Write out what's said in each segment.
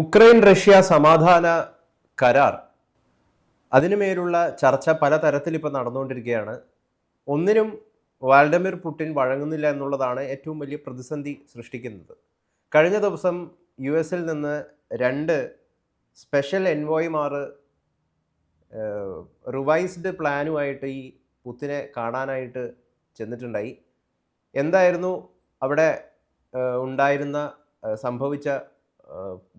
Ukraine Russia സമാധാന കരാർ. അതിനുമേലുള്ള ചർച്ച പലതരത്തിൽ ഇപ്പോൾ നടന്നുകൊണ്ടിരിക്കുകയാണ്. ഒന്നിനും വാൾഡമിർ പുടിൻ വഴങ്ങുന്നില്ല എന്നുള്ളതാണ് ഏറ്റവും വലിയ പ്രതിസന്ധി സൃഷ്ടിക്കുന്നത്. കഴിഞ്ഞ ദിവസം യു എസിൽ നിന്ന് രണ്ട് സ്പെഷ്യൽ എൻവോയ്മാർ റിവൈസ്ഡ് പ്ലാനുമായിട്ട് ഈ പുത്തിനെ കാണാനായിട്ട് ചെന്നിട്ടുണ്ടായി. എന്തായിരുന്നു അവിടെ ഉണ്ടായിരുന്ന സംഭവിച്ച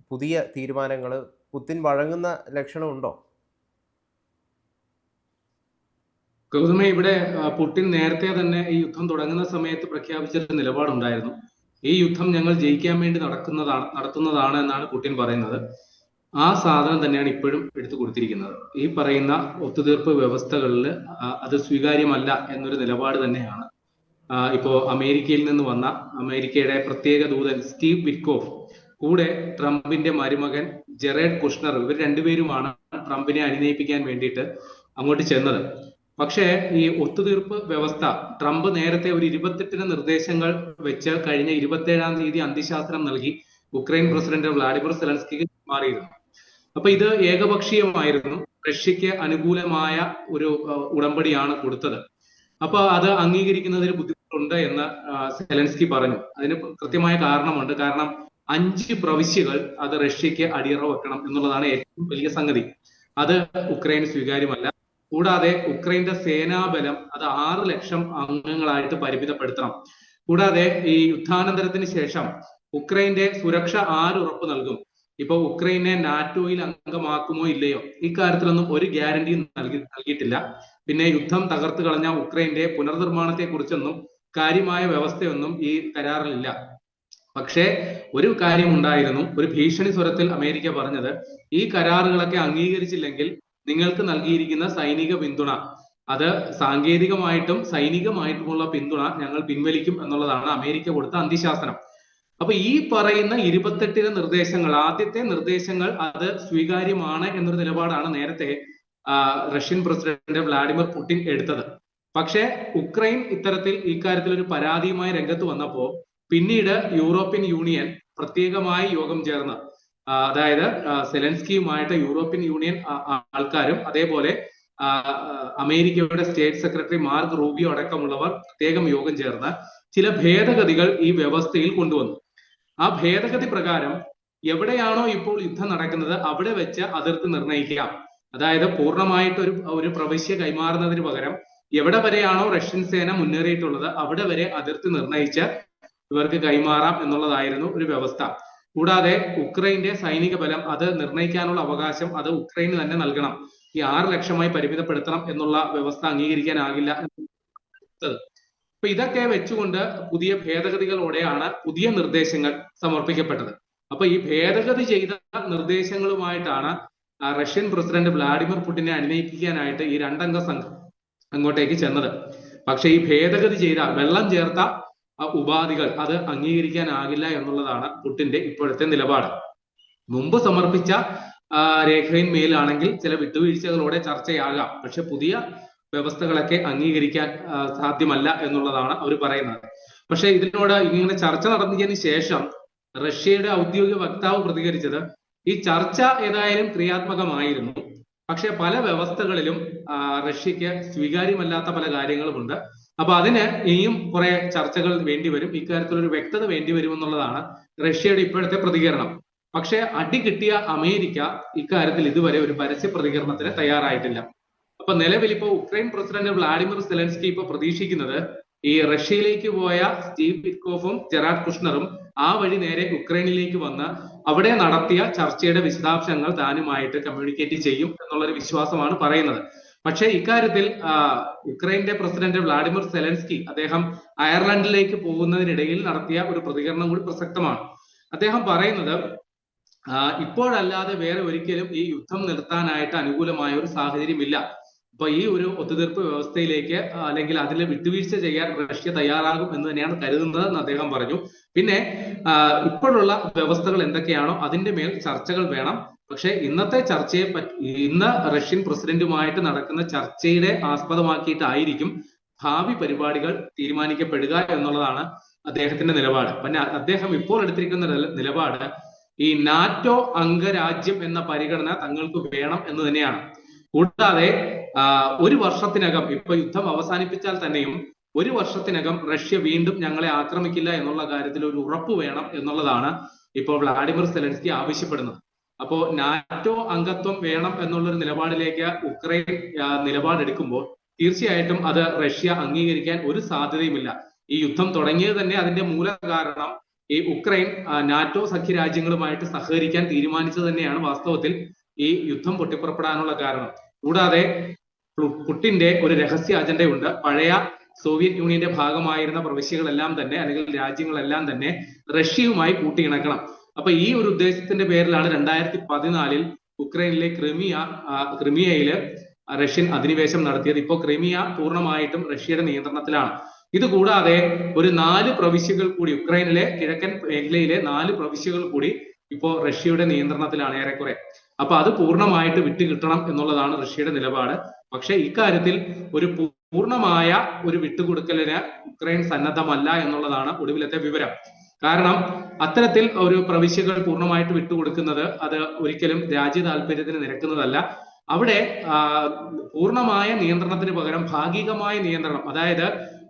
പുതിയ തീരുമാനങ്ങൾ പുത്തിൻ വഴങ്ങുന്ന ലക്ഷണമുണ്ടോ? ഗൗതമ ഇവിടെ പുട്ടിൻ നേരത്തെ തന്നെ ഈ യുദ്ധം തുടങ്ങുന്ന സമയത്ത് പ്രഖ്യാപിച്ചൊരു നിലപാടുണ്ടായിരുന്നു. ഈ യുദ്ധം ഞങ്ങൾ ജയിക്കാൻ വേണ്ടി നടക്കുന്നതാണ് നടത്തുന്നതാണ് എന്നാണ് പുടിൻ പറയുന്നത്. ആ സാധനം തന്നെയാണ് ഇപ്പോഴും എടുത്തു കൊടുത്തിരിക്കുന്നത്. ഈ പറയുന്ന ഒത്തുതീർപ്പ് വ്യവസ്ഥകളിൽ അത് സ്വീകാര്യമല്ല എന്നൊരു നിലപാട് തന്നെയാണ് ഇപ്പോ അമേരിക്കയിൽ നിന്ന് വന്ന അമേരിക്കയുടെ പ്രത്യേക ദൂതൻ സ്റ്റീവ് വിറ്റ്കോഫ് കൂടെ ട്രംപിന്റെ മരുമകൻ ജെറേഡ് കുഷ്ണർ ഇവർ രണ്ടുപേരുമാണ് ട്രംപിനെ അനുനയിപ്പിക്കാൻ വേണ്ടിയിട്ട് അങ്ങോട്ട് ചെന്നത്. പക്ഷേ ഈ ഒത്തുതീർപ്പ് വ്യവസ്ഥ ട്രംപ് നേരത്തെ ഒരു ഇരുപത്തെട്ടിന് നിർദ്ദേശങ്ങൾ വെച്ച് കഴിഞ്ഞ ഇരുപത്തേഴാം തീയതി അന്ത്യശാസ്ത്രം നൽകി ഉക്രൈൻ പ്രസിഡന്റ് വ്ളാഡിമിർ സെലൻസ്കിക്ക് മാറിയിരുന്നു. അപ്പൊ ഇത് ഏകപക്ഷീയമായിരുന്നു. റഷ്യക്ക് അനുകൂലമായ ഒരു ഉടമ്പടിയാണ് കൊടുത്തത്. അപ്പൊ അത് അംഗീകരിക്കുന്നതിൽ ബുദ്ധിമുട്ടുണ്ട് എന്ന് സെലൻസ്കി പറഞ്ഞു. അതിന് കൃത്യമായ കാരണമുണ്ട്. കാരണം അഞ്ച് പ്രവിശ്യകൾ അത് റഷ്യക്ക് അടിയറ വെക്കണം എന്നുള്ളതാണ് ഏറ്റവും വലിയ സംഗതി. അത് ഉക്രൈൻ സ്വീകാര്യമല്ല. കൂടാതെ ഉക്രൈന്റെ സേനാബലം അത് ആറ് ലക്ഷം അംഗങ്ങളായിട്ട് പരിമിതപ്പെടുത്തണം. കൂടാതെ ഈ യുദ്ധാനന്തരത്തിന് ശേഷം ഉക്രൈന്റെ സുരക്ഷ ആര് ഉറപ്പ് നൽകും? ഇപ്പൊ ഉക്രൈനെ നാറ്റോയിൽ അംഗമാക്കുമോ ഇല്ലയോ? ഇക്കാര്യത്തിലൊന്നും ഒരു ഗ്യാരണ്ടിയും നൽകി നൽകിയിട്ടില്ല. പിന്നെ യുദ്ധം തകർത്തു കളഞ്ഞ ഉക്രൈന്റെ പുനർനിർമ്മാണത്തെ കുറിച്ചൊന്നും കാര്യമായ വ്യവസ്ഥയൊന്നും ഈ കരാറിലില്ല. പക്ഷേ ഒരു കാര്യം ഉണ്ടായിരുന്നു. ഒരു ഭീഷണി സ്വരത്തിൽ അമേരിക്ക പറഞ്ഞത് ഈ കരാറുകളൊക്കെ അംഗീകരിച്ചില്ലെങ്കിൽ നിങ്ങൾക്ക് നൽകിയിരിക്കുന്ന സൈനിക പിന്തുണ അത് സാങ്കേതികമായിട്ടും സൈനികമായിട്ടുമുള്ള പിന്തുണ ഞങ്ങൾ പിൻവലിക്കും എന്നുള്ളതാണ് അമേരിക്ക കൊടുത്ത അന്തിശാസനം. അപ്പൊ ഈ പറയുന്ന ഇരുപത്തെട്ടിന് നിർദ്ദേശങ്ങൾ ആദ്യത്തെ നിർദ്ദേശങ്ങൾ അത് സ്വീകാര്യമാണ് എന്നൊരു നിലപാടാണ് നേരത്തെ റഷ്യൻ പ്രസിഡന്റ് വ്ളാഡിമിർ പുടിൻ എടുത്തത്. പക്ഷേ ഉക്രൈൻ ഇത്തരത്തിൽ ഇക്കാര്യത്തിൽ ഒരു പരാതിയുമായി രംഗത്ത് വന്നപ്പോ പിന്നീട് യൂറോപ്യൻ യൂണിയൻ പ്രത്യേകമായി യോഗം ചേർന്ന് അതായത് സെലൻസ്കിയുമായിട്ട് യൂറോപ്യൻ യൂണിയൻ ആൾക്കാരും അതേപോലെ അമേരിക്കയുടെ സ്റ്റേറ്റ് സെക്രട്ടറി മാർക്ക് റൂബിയോ അടക്കമുള്ളവർ പ്രത്യേകം യോഗം ചേർന്ന് ചില ഭേദഗതികൾ ഈ വ്യവസ്ഥയിൽ കൊണ്ടുവന്നു. ആ ഭേദഗതി പ്രകാരം എവിടെയാണോ ഇപ്പോൾ യുദ്ധം നടക്കുന്നത് അവിടെ വെച്ച് അതിർത്തി നിർണയിക്കാം അതായത് പൂർണമായിട്ട് ഒരു ഒരു പ്രവിശ്യ കൈമാറുന്നതിന് പകരം എവിടെ വരെയാണോ റഷ്യൻ സേന മുന്നേറിയിട്ടുള്ളത് അവിടെ വരെ അതിർത്തി നിർണയിച്ച് ഇവർക്ക് കൈമാറാം എന്നുള്ളതായിരുന്നു ഒരു വ്യവസ്ഥ. കൂടാതെ ഉക്രൈന്റെ സൈനിക ബലം അത് നിർണയിക്കാനുള്ള അവകാശം അത് ഉക്രൈന് തന്നെ നൽകണം. ഈ ആറ് ലക്ഷമായി പരിമിതപ്പെടുത്തണം എന്നുള്ള വ്യവസ്ഥ അംഗീകരിക്കാനാകില്ല. അപ്പൊ ഇതൊക്കെ വെച്ചുകൊണ്ട് പുതിയ ഭേദഗതികളോടെയാണ് പുതിയ നിർദ്ദേശങ്ങൾ സമർപ്പിക്കപ്പെട്ടത്. അപ്പൊ ഈ ഭേദഗതി ചെയ്ത നിർദ്ദേശങ്ങളുമായിട്ടാണ് റഷ്യൻ പ്രസിഡന്റ് വ്ളാഡിമിർ പുടിനെ അനുനയിപ്പിക്കാനായിട്ട് ഈ രണ്ടംഗ സംഘം അങ്ങോട്ടേക്ക് ചെന്നത്. പക്ഷെ ഈ ഭേദഗതി ചെയ്ത വെള്ളം ചേർത്ത ഉപാധികൾ അത് അംഗീകരിക്കാനാകില്ല എന്നുള്ളതാണ് പുട്ടിന്റെ ഇപ്പോഴത്തെ നിലപാട്. മുമ്പ് സമർപ്പിച്ച രേഖയിന്മേലാണെങ്കിൽ ചില വിട്ടുവീഴ്ചകളോടെ ചർച്ചയാകാം. പക്ഷെ പുതിയ വ്യവസ്ഥകളൊക്കെ അംഗീകരിക്കാൻ സാധ്യമല്ല എന്നുള്ളതാണ് അവർ പറയുന്നത്. പക്ഷെ ഇതിനോട് ഇങ്ങനെ ചർച്ച നടന്നതിന് ശേഷം റഷ്യയുടെ ഔദ്യോഗിക വക്താവ് പ്രതികരിച്ചത് ഈ ചർച്ച ഏതായാലും ക്രിയാത്മകമായിരുന്നു. പക്ഷെ പല വ്യവസ്ഥകളിലും റഷ്യക്ക് സ്വീകാര്യമല്ലാത്ത പല കാര്യങ്ങളുമുണ്ട്. അപ്പൊ അതിന് ഇനിയും കുറെ ചർച്ചകൾ വേണ്ടിവരും ഇക്കാര്യത്തിൽ ഒരു വ്യക്തത വേണ്ടിവരും എന്നുള്ളതാണ് റഷ്യയുടെ ഇപ്പോഴത്തെ പ്രതികരണം. പക്ഷേ അടി കിട്ടിയ അമേരിക്ക ഇക്കാര്യത്തിൽ ഇതുവരെ ഒരു പരസ്യ പ്രതികരണത്തിന് തയ്യാറായിട്ടില്ല. അപ്പൊ നിലവിൽ ഇപ്പോൾ ഉക്രൈൻ പ്രസിഡന്റ് വ്ളാഡിമിർ സെലൻസ്കി ഇപ്പൊ പ്രതീക്ഷിക്കുന്നത് ഈ റഷ്യയിലേക്ക് പോയ സ്റ്റീവ് പിറ്റ്കോഫും ജെറാഡ് കുഷ്ണറും ആ വഴി നേരെ ഉക്രൈനിലേക്ക് വന്ന് അവിടെ നടത്തിയ ചർച്ചയുടെ വിശദാംശങ്ങൾ താനുമായിട്ട് കമ്മ്യൂണിക്കേറ്റ് ചെയ്യും എന്നുള്ളൊരു വിശ്വാസമാണ് പറയുന്നത്. പക്ഷേ ഇക്കാര്യത്തിൽ ഉക്രൈന്റെ പ്രസിഡന്റ് വ്ളാഡിമിർ സെലൻസ്കി അദ്ദേഹം അയർലൻഡിലേക്ക് പോകുന്നതിനിടയിൽ നടത്തിയ ഒരു പ്രതികരണം കൂടി പ്രസക്തമാണ്. അദ്ദേഹം പറയുന്നത് ഇപ്പോഴല്ലാതെ വേറെ ഒരിക്കലും ഈ യുദ്ധം നിർത്താനായിട്ട് അനുകൂലമായ ഒരു സാഹചര്യമില്ല. അപ്പൊ ഈ ഒരു ഒത്തുതീർപ്പ് വ്യവസ്ഥയിലേക്ക് അല്ലെങ്കിൽ അതിൽ വിട്ടുവീഴ്ച ചെയ്യാൻ റഷ്യ തയ്യാറാകും എന്ന് തന്നെയാണ് കരുതുന്നത് എന്ന് അദ്ദേഹം പറഞ്ഞു. പിന്നെ ഇപ്പോഴുള്ള വ്യവസ്ഥകൾ എന്തൊക്കെയാണോ അതിന്റെ മേൽ ചർച്ചകൾ വേണം. പക്ഷെ ഇന്നത്തെ ചർച്ചയെ പറ്റി ഇന്ന് റഷ്യൻ പ്രസിഡന്റുമായിട്ട് നടക്കുന്ന ചർച്ചയുടെ ആസ്പദമാക്കിയിട്ടായിരിക്കും ഭാവി പരിപാടികൾ തീരുമാനിക്കപ്പെടുക എന്നുള്ളതാണ് അദ്ദേഹത്തിന്റെ നിലപാട്. പിന്നെ അദ്ദേഹം ഇപ്പോൾ എടുത്തിരിക്കുന്ന നിലപാട് ഈ നാറ്റോ അംഗരാജ്യം എന്ന പരിഗണന തങ്ങൾക്ക് വേണം എന്ന് തന്നെയാണ്. കൂടാതെ ഒരു വർഷത്തിനകം ഇപ്പൊ യുദ്ധം അവസാനിപ്പിച്ചാൽ തന്നെയും ഒരു വർഷത്തിനകം റഷ്യ വീണ്ടും ഞങ്ങളെ ആക്രമിക്കില്ല എന്നുള്ള കാര്യത്തിൽ ഒരു ഉറപ്പ് വേണം എന്നുള്ളതാണ് ഇപ്പോൾ വ്ളാഡിമിർ സെലൻസ്കി ആവശ്യപ്പെടുന്നത്. അപ്പോ നാറ്റോ അംഗത്വം വേണം എന്നുള്ള ഒരു നിലപാടിലേക്ക് ഉക്രൈൻ നിലപാടെടുക്കുമ്പോൾ തീർച്ചയായിട്ടും അത് റഷ്യ അംഗീകരിക്കാൻ ഒരു സാധ്യതയുമില്ല. ഈ യുദ്ധം തുടങ്ങിയത് തന്നെ അതിന്റെ മൂല കാരണം ഈ ഉക്രൈൻ നാറ്റോ സഖ്യ രാജ്യങ്ങളുമായിട്ട് സഹകരിക്കാൻ തീരുമാനിച്ചത് തന്നെയാണ് വാസ്തവത്തിൽ ഈ യുദ്ധം പൊട്ടിപ്പുറപ്പെടാനുള്ള കാരണം. കൂടാതെ പുട്ടിന്റെ ഒരു രഹസ്യ അജണ്ടയുണ്ട്. പഴയ സോവിയറ്റ് യൂണിയന്റെ ഭാഗമായിരുന്ന പ്രവിശ്യകളെല്ലാം തന്നെ അല്ലെങ്കിൽ രാജ്യങ്ങളെല്ലാം തന്നെ റഷ്യയുമായി കൂട്ടിയിണക്കണം. അപ്പൊ ഈ ഒരു ഉദ്ദേശത്തിന്റെ പേരിലാണ് രണ്ടായിരത്തി പതിനാലിൽ ഉക്രൈനിലെ ക്രിമിയ ക്രിമിയയിൽ റഷ്യൻ അധിനിവേശം നടത്തിയത്. ഇപ്പോൾ ക്രിമിയ പൂർണമായിട്ടും റഷ്യയുടെ നിയന്ത്രണത്തിലാണ്. ഇത് കൂടാതെ ഒരു നാല് പ്രവിശ്യകൾ കൂടി ഉക്രൈനിലെ കിഴക്കൻ മേഖലയിലെ നാല് പ്രവിശ്യകൾ കൂടി ഇപ്പോ റഷ്യയുടെ നിയന്ത്രണത്തിലാണ് ഏറെക്കുറെ. അപ്പൊ അത് പൂർണമായിട്ട് വിട്ടുകിട്ടണം എന്നുള്ളതാണ് റഷ്യയുടെ നിലപാട്. പക്ഷെ ഇക്കാര്യത്തിൽ ഒരു പൂർണമായ ഒരു വിട്ടുകൊടുക്കലിന് ഉക്രൈൻ സന്നദ്ധമല്ല എന്നുള്ളതാണ് ഒടുവിലത്തെ വിവരം. കാരണം അത്തരത്തിൽ ഒരു പ്രവിശ്യകൾ പൂർണമായിട്ട് വിട്ടുകൊടുക്കുന്നത് അത് ഒരിക്കലും രാജ്യ താല്പര്യത്തിന് നിരക്കുന്നതല്ല. അവിടെ പൂർണമായ നിയന്ത്രണത്തിന് പകരം ഭാഗികമായ നിയന്ത്രണം അതായത്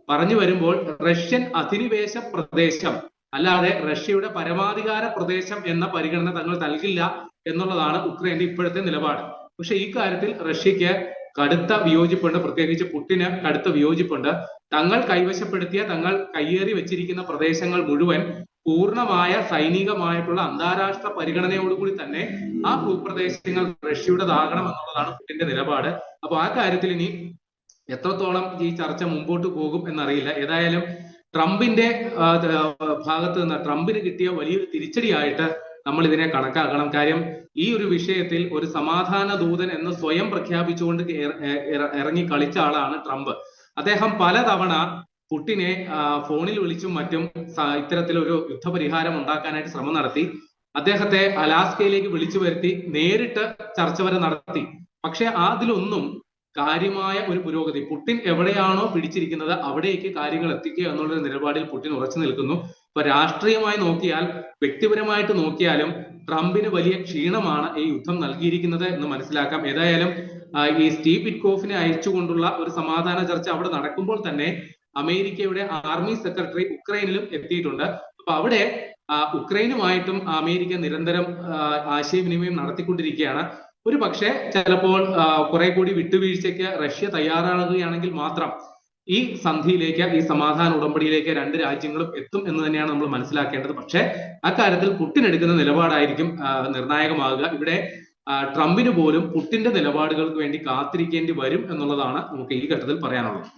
പറഞ്ഞു വരുമ്പോൾ റഷ്യൻ അധിനിവേശ പ്രദേശം അല്ലാതെ റഷ്യയുടെ പരമാധികാര പ്രദേശം എന്ന പരിഗണന തങ്ങൾ നൽകില്ല എന്നുള്ളതാണ് ഉക്രൈന്റെ ഇപ്പോഴത്തെ നിലപാട്. പക്ഷെ ഈ കാര്യത്തിൽ റഷ്യക്ക് കടുത്ത വിയോജിപ്പുണ്ട് പ്രത്യേകിച്ച് പുട്ടിന് കടുത്ത വിയോജിപ്പുണ്ട്. തങ്ങൾ കൈവശപ്പെടുത്തിയ തങ്ങൾ കയ്യേറി വെച്ചിരിക്കുന്ന പ്രദേശങ്ങൾ മുഴുവൻ പൂർണമായ സൈനികമായിട്ടുള്ള അന്താരാഷ്ട്ര പരിഗണനയോടുകൂടി തന്നെ ആ ഭൂപ്രദേശങ്ങൾ റഷ്യയുടേതാകണം എന്നുള്ളതാണ് പുട്ടിന്റെ നിലപാട്. അപ്പൊ ആ കാര്യത്തിൽ ഇനി എത്രത്തോളം ഈ ചർച്ച മുമ്പോട്ട് പോകും എന്നറിയില്ല. ഏതായാലും ട്രംപിന്റെ ഭാഗത്ത് നിന്ന് ട്രംപിന് കിട്ടിയ വലിയൊരു തിരിച്ചടിയായിട്ട് നമ്മൾ ഇതിനെ കണക്കാക്കണം. കാര്യം ഈ ഒരു വിഷയത്തിൽ ഒരു സമാധാന ദൂതൻ എന്ന് സ്വയം പ്രഖ്യാപിച്ചുകൊണ്ട് ഇറ- ഇറ- ഇറങ്ങി കളിച്ച ആളാണ് ട്രംപ്. അദ്ദേഹം പലതവണ പുട്ടിനെ ഫോണിൽ വിളിച്ചും മറ്റും ഇത്തരത്തിലൊരു യുദ്ധപരിഹാരം ഉണ്ടാക്കാനായിട്ട് ശ്രമം നടത്തി. അദ്ദേഹത്തെ അലാസ്കയിലേക്ക് വിളിച്ചു വരുത്തി നേരിട്ട് ചർച്ച വരെ നടത്തി. പക്ഷെ അതിലൊന്നും കാര്യമായ ഒരു പുരോഗതി പുട്ടിൻ എവിടെയാണോ പിടിച്ചിരിക്കുന്നത് അവിടേക്ക് കാര്യങ്ങൾ എത്തിക്കുക എന്നുള്ളൊരു നിലപാടിൽ പുട്ടിൻ ഉറച്ചു നിൽക്കുന്നു. ഇപ്പൊ രാഷ്ട്രീയമായി നോക്കിയാൽ വ്യക്തിപരമായിട്ട് നോക്കിയാലും ട്രംപിന് വലിയ ക്ഷീണമാണ് ഈ യുദ്ധം നൽകിയിരിക്കുന്നത് എന്ന് മനസ്സിലാക്കാം. ഏതായാലും ഈ സ്റ്റീവ് പിറ്റ്കോഫിനെ അയച്ചുകൊണ്ടുള്ള ഒരു സമാധാന ചർച്ച അവിടെ നടക്കുമ്പോൾ തന്നെ അമേരിക്കയുടെ ആർമി സെക്രട്ടറി ഉക്രൈനിലും എത്തിയിട്ടുണ്ട്. അപ്പൊ അവിടെ ഉക്രൈനുമായിട്ടും അമേരിക്ക നിരന്തരം ആശയവിനിമയം നടത്തിക്കൊണ്ടിരിക്കുകയാണ്. ഒരു പക്ഷേ ചിലപ്പോൾ കുറെ കൂടി വിട്ടുവീഴ്ചയ്ക്ക് റഷ്യ തയ്യാറാകുകയാണെങ്കിൽ മാത്രം ഈ സന്ധിയിലേക്ക് ഈ സമാധാന ഉടമ്പടിയിലേക്ക് രണ്ട് രാജ്യങ്ങളും എത്തും എന്ന് തന്നെയാണ് നമ്മൾ മനസ്സിലാക്കേണ്ടത്. പക്ഷേ അക്കാര്യത്തിൽ പുട്ടിൻ എടുക്കുന്ന നിലപാടായിരിക്കും നിർണായകമാകുക. ഇവിടെ ട്രംപിന് പോലും പുട്ടിന്റെ നിലപാടുകൾക്ക് വേണ്ടി കാത്തിരിക്കേണ്ടി വരും എന്നുള്ളതാണ് നമുക്ക് ഈ ഘട്ടത്തിൽ പറയാനുള്ളത്.